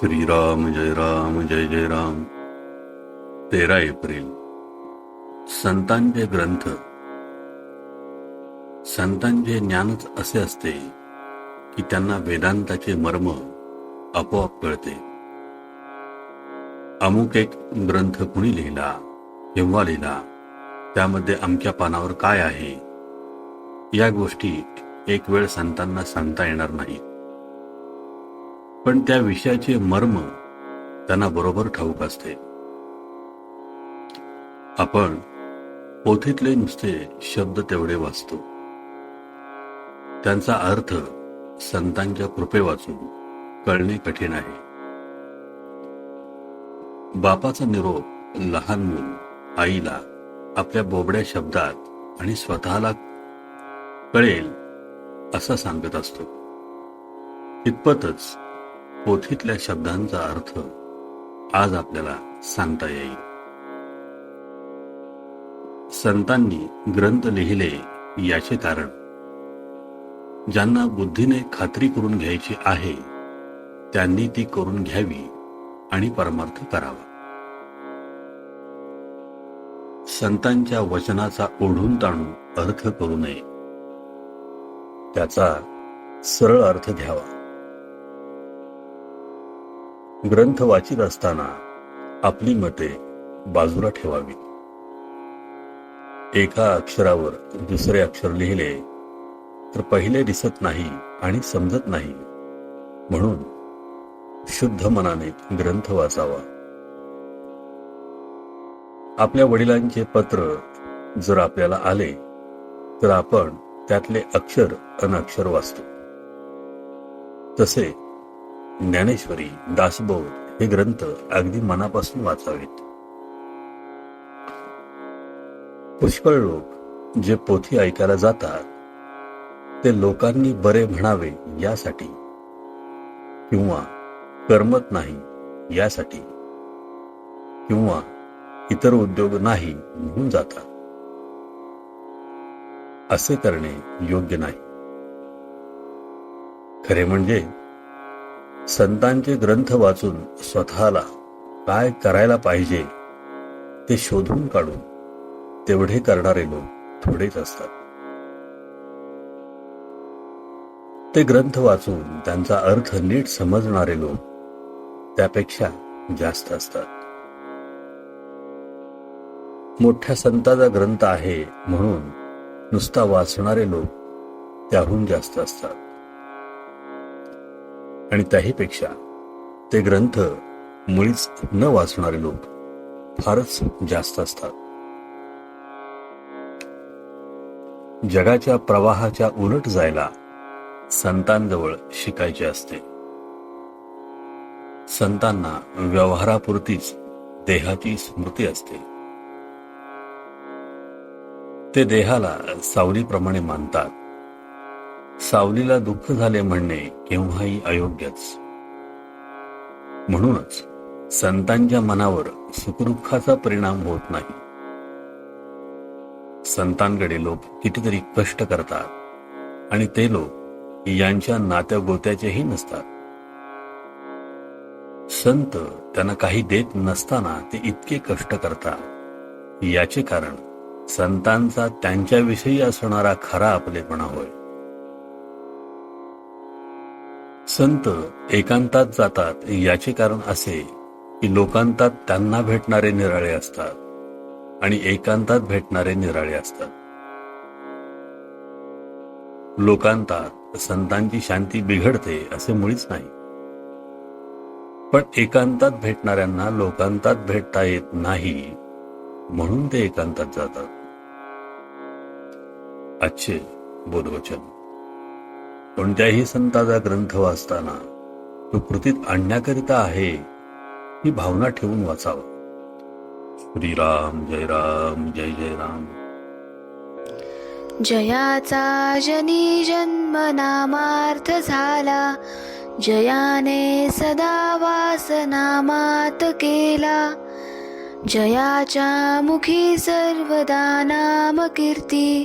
श्रीराम जय राम जय जय राम. तेरा एप्रिल. संतांचे ग्रंथ. संतांचे ज्ञानच असे असते की त्यांना वेदांताचे मर्म आपोआप कळते. अमुक एक ग्रंथ कुणी लिहिला केव्हा लिहिला त्यामध्ये अमक्या पानावर काय आहे? या गोष्टी एक वेळ संतांना सांगता येणार नाहीत. पण त्या विषयाचे मर्म त्यांना बरोबर ठाऊक असते. आपण पोथीतले नुसते शब्द तेवढे वाचतो. त्यांचा अर्थ संतांच्या कृपे वाचून कळणे कठीण आहे. बापाचा निरोप लहान मूल आईला आपल्या बोबड्या शब्दात आणि स्वतःला कळेल असं सांगत असतो. इतपतच पोथीतल्या शब्दांचा अर्थ आज आपल्याला सांगता येईल. संतांनी ग्रंथ लिहिले याचे कारण ज्यांना बुद्धीने खात्री करून घ्यायची आहे त्यांनी ती करून घ्यावी आणि परमार्थ करावा. संतांच्या वचनाचा ओढून ताणून अर्थ करू नये. त्याचा सरळ अर्थ घ्यावा. ग्रंथ वाचित असताना आपली मते बाजूला ठेवावी. एका अक्षरावर दुसरे अक्षर लिहिले तर पहिले दिसत नाही आणि समजत नाही. म्हणून शुद्ध मनाने ग्रंथ वाचावा. आपल्या वडिलांचे पत्र जर आपल्याला आले तर आपण त्यातले अक्षर अनक्षर वाचतो. तसे ज्ञानेश्वरी दासबोध हे ग्रंथ अगदी मनापासून वाचावेत. पुष्कळ लोक जे पोथी ऐकायला जातात ते लोकांनी बरे म्हणावे यासाठी किंवा करमत नाही यासाठी किंवा इतर उद्योग नाही म्हणून जातात. असे करणे योग्य नाही. खरे म्हणजे संतांचे ग्रंथ वाचून स्वतःला काय करायला पाहिजे ते शोधून काढून तेवढे करणारे लोक थोडेच असतात. ते ग्रंथ वाचून त्यांचा अर्थ नीट समजणारे लोक त्यापेक्षा जास्त असतात. मोठ्या संताचा ग्रंथ आहे म्हणून नुसता वाचणारे लोक त्याहून जास्त असतात. आणि त्याहीपेक्षा ते ग्रंथ मुळीच न वाचणारे लोक फारच जास्त असतात. जगाच्या प्रवाहाच्या उलट जायला संतांजवळ शिकायचे असते. संतांना व्यवहारापुरतीच देहाची स्मृती असते. ते देहाला सावलीप्रमाणे मानतात. सावलीला दुःख झाले म्हणणे केव्हाही अयोग्यच. म्हणूनच संतांच्या मनावर सुखदुःखाचा परिणाम होत नाही. संतांकडे लोक कितीतरी कष्ट करतात आणि ते लोक यांच्या नात्या गोत्याचेही नसतात. संत त्यांना काही देत नसताना ते इतके कष्ट करतात. याचे कारण संतांचा त्यांच्याविषयी असणारा खरा आपलेपणा होय. संत एकांतात जातात याचे कारण असे की लोकांतात त्यांना भेटणारे निराळे असतात आणि एकांतात भेटणारे निराळे असतात. लोकांतात संतांची शांती बिघडते असे मुळीच नाही. पण एकांतात भेटणाऱ्यांना लोकांतात भेटता येत नाही म्हणून ते एकांतात जातात. अच्छे बोधवचन. कोणत्याही संताचा ग्रंथ वाचताना तो कृतीत आणण्याकरिता आहे ही भावना ठेवून वाचावा. श्रीराम जय राम जय जय राम. जयाचा जनी जन्म नामार्थ झाला जयाने सदा वास नामात केला. जयाच्या मुखी सर्वदा नाम कीर्ती